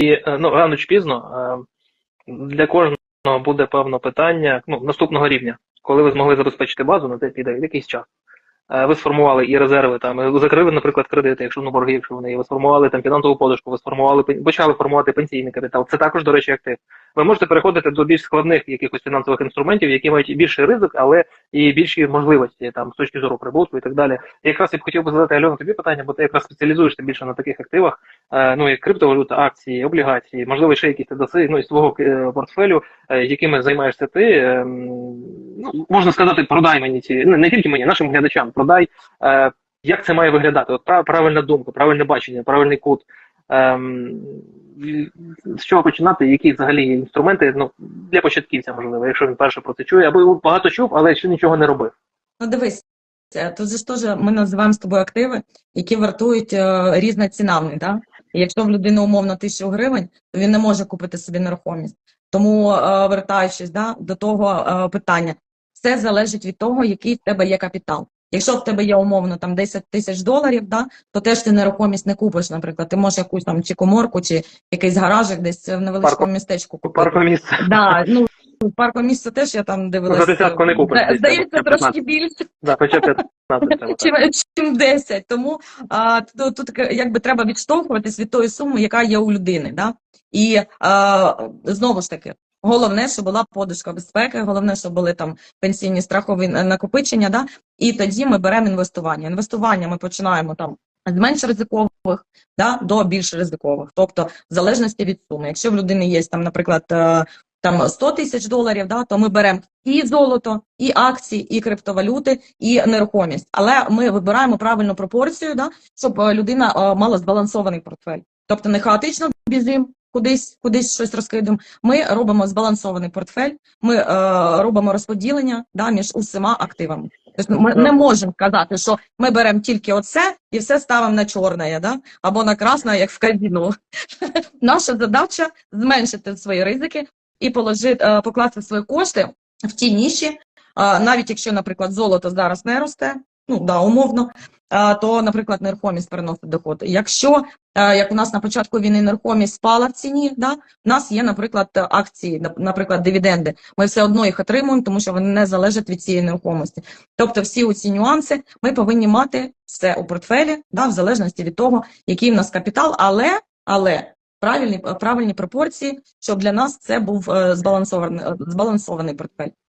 е, ну, рано чи пізно е, для кожного буде певно питання ну, наступного рівня. Коли ви змогли забезпечити базу, на це піде якийсь час. Е, Ви сформували і резерви там, закрили, наприклад, кредити, якщо ну борги, якщо вони ви сформували там фінансову подушку, ви сформували почали формувати пенсійний капітал. Це також, до речі, актив. Ви можете переходити до більш складних якихось фінансових інструментів, які мають більший ризик, але і більші можливості там з точки зору прибутку і так далі. Якраз я б хотів би задати Альона тобі питання, бо ти якраз спеціалізуєшся більше на таких активах, е, ну як криптовалюта, акції, облігації, можливо, ще якісь ТДСи, ну із твого е, портфелю, якими займаєшся ти. Е, ну, можна сказати, продай мені ці, ну, не тільки мені, нашим глядачам, продай, е, як це має виглядати. От правильна думка, правильне бачення, правильний кут. Ем, з чого починати, які взагалі інструменти ну, для початківця, можливо, якщо він перше про це чує, або багато чув, але ще нічого не робив. Ну дивись, це- тут же ж теж ми називаємо з тобою активи, які вартують е, різна ціна в них, да? Якщо в людини умовно тисячу гривень, то він не може купити собі нерухомість. Тому, е, вертаючись да, до того е, питання, все залежить від того, який в тебе є капітал. Якщо в тебе є умовно там 10 тисяч доларів, да, то теж ти нерухомість не купиш, наприклад. Ти можеш якусь там чи коморку, чи якийсь гаражик десь в невеличкому Парку- містечку купити. Парко місце. Да, ну, парку місце теж я там дивилася. За десятку не купиш, десь Здається, трошки більше, Да, хоча 15 чим, чим 10. Тому а, тут, тут якби треба відштовхуватись від тої суми, яка є у людини. Да? І а, знову ж таки, головне, щоб була подушка безпеки, головне, щоб були там пенсійні страхові накопичення. Да? І тоді ми беремо інвестування. Інвестування ми починаємо там. З менш ризикових да, до більш ризикових, тобто в залежності від суми. Якщо в людини є там, наприклад, е, там 100 тисяч доларів, да, то ми беремо і золото, і акції, і криптовалюти, і нерухомість. Але ми вибираємо правильну пропорцію, да, щоб е, людина е, мала збалансований портфель. Тобто не хаотично бізим, кудись, кудись щось розкидемо. Ми робимо збалансований портфель, ми е, робимо розподілення да, між усіма активами. Тобто ми не можемо сказати, що ми беремо тільки оце і все ставимо на чорне, да? або на красне, як в казино. Наша задача зменшити свої ризики і положити, е, покласти свої кошти в ті ніші, е, навіть якщо, наприклад, золото зараз не росте, ну да, умовно, то, наприклад, нерухомість переносить доход. Якщо, е, як у нас на початку війни нерухомість спала в ціні, да, в нас є, наприклад, акції, наприклад, дивіденди. Ми все одно їх отримуємо, тому що вони не залежать від цієї нерухомості. Тобто, всі ці нюанси ми повинні мати все у портфелі, да, в залежності від того, який в нас капітал, але, але правильні, правильні пропорції, щоб для нас це був е, збалансований, збалансований портфель.